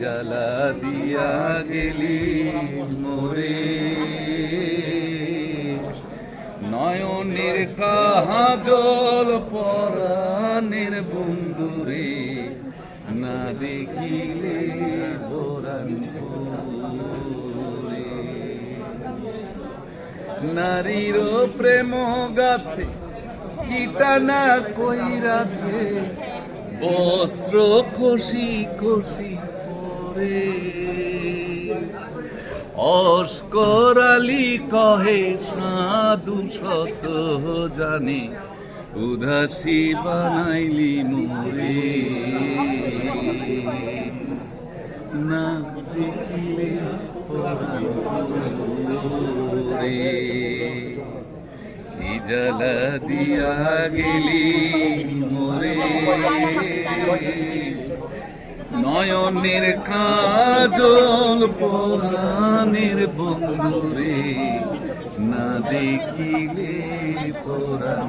জ্বালা দিয়া গেলি মোরে নয়নের কাজল পরাণের বন্ধুরে, না দেখিলে। নারীর প্রেম গাছে, কীটানা কইরাছে, বস্ত্র কষি কষি অস্করালি কহে, সাধু শত জানে, উদাসী বানাইলি মোরে। না দেখিলে পুরে। কি দিয়া গেলি মোরে? নয়নের কাজল পোরানের বন্ধুরে না দেখিলে পরাণ